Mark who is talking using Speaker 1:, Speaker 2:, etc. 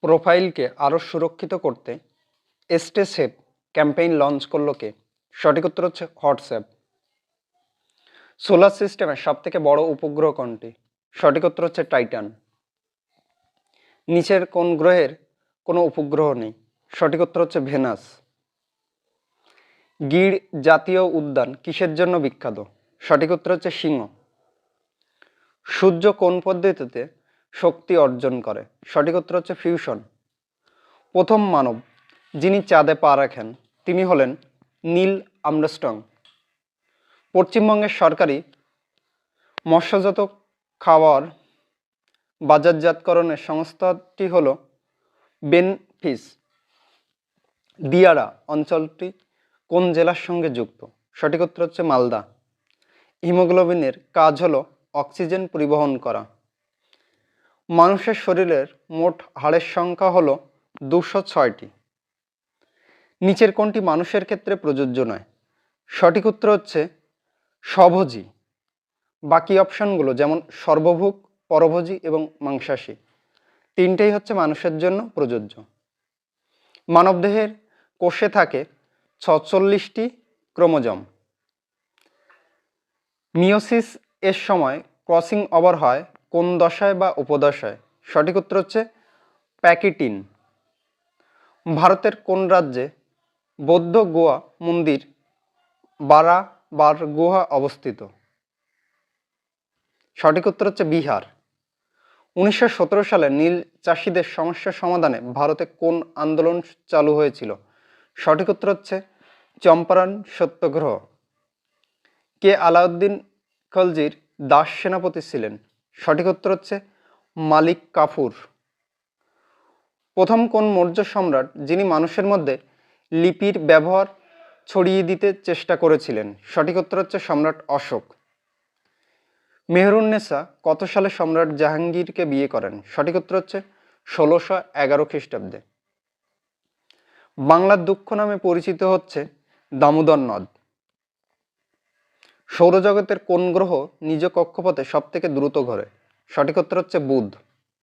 Speaker 1: প্রোফাইলকে আরও সুরক্ষিত করতে এসটে সেভ ক্যাম্পেইন লঞ্চ করল কে? সঠিক উত্তর হচ্ছে হোয়াটসঅ্যাপ। সোলার সিস্টেমের সব থেকে বড় উপগ্রহ কোনটি? সঠিক উত্তর হচ্ছে টাইটান। নিচের কোন গ্রহের কোনো উপগ্রহ নেই? সঠিক উত্তর হচ্ছে ভেনাস। গির জাতীয় উদ্যান কিসের জন্য বিখ্যাত? সঠিক উত্তর হচ্ছে সিংহ। সূর্য কোন পদ্ধতিতে শক্তি অর্জন করে। সঠিক উত্তর হচ্ছে ফিউশন প্রথম মানব যিনি চাঁদে পা রাখেন, তিনি হলেন নীল আমরস্টং পশ্চিমবঙ্গের সরকারি মৎস্যজাত খাওয়ার বাজারজাতকরণের সংস্থাটি হল বেনফিস। দিয়ারা অঞ্চলটি কোন জেলার সঙ্গে যুক্ত? সঠিক উত্তর হচ্ছে মালদা। হিমোগ্লোবিনের কাজ হলো অক্সিজেন পরিবহন করা। মানুষের শরীরের মোট হাড়ের সংখ্যা হলো দুশো ছয়টি। নিচের কোনটি মানুষের ক্ষেত্রে প্রযোজ্য নয়? সঠিক উত্তর হচ্ছে স্বভোজী। বাকি অপশনগুলো যেমন সর্বভুক পরভোজী এবং মাংসাশী, তিনটেই হচ্ছে মানুষের জন্য প্রযোজ্য। মানবদেহের কোষে থাকে ছচল্লিশটি ক্রোমোজম। মিওসিস এর সময় ক্রসিং ওভার হয় কোন দশায় বা উপদশায়? সঠিক উত্তর হচ্ছে প্যাকিটিন। ভারতের কোন রাজ্যে বৌদ্ধ গোয়া মন্দির বারাবার গুহা অবস্থিত? সঠিক উত্তর হচ্ছে বিহার। উনিশশো সতেরো সালে নীল চাষিদের সমস্যা সমাধানে ভারতে কোন আন্দোলন চালু হয়েছিল? সঠিক উত্তর হচ্ছে চম্পারণ সত্যাগ্রহ। কে আলাউদ্দিন খলজির দাস সেনাপতি ছিলেন? সঠিক উত্তর হচ্ছে মালিক কাফুর। প্রথম কোন মৌর্য সম্রাট যিনি মানুষের মধ্যে লিপির ব্যবহার ছড়িয়ে দিতে চেষ্টা করেছিলেন? সঠিক উত্তর হচ্ছে সম্রাট অশোক। মেহরুন্নেসা কত সালে সম্রাট জাহাঙ্গীরকে বিয়ে করেন? সঠিক উত্তর হচ্ছে ষোলোশো এগারো খ্রিস্টাব্দে। বাংলার দুঃখ নামে পরিচিত হচ্ছে দামোদর নদ। সৌরজগতের কোন গ্রহ নিজ কক্ষপথে সবথেকে দ্রুত ঘোরে? সঠিক উত্তর হচ্ছে বুধ।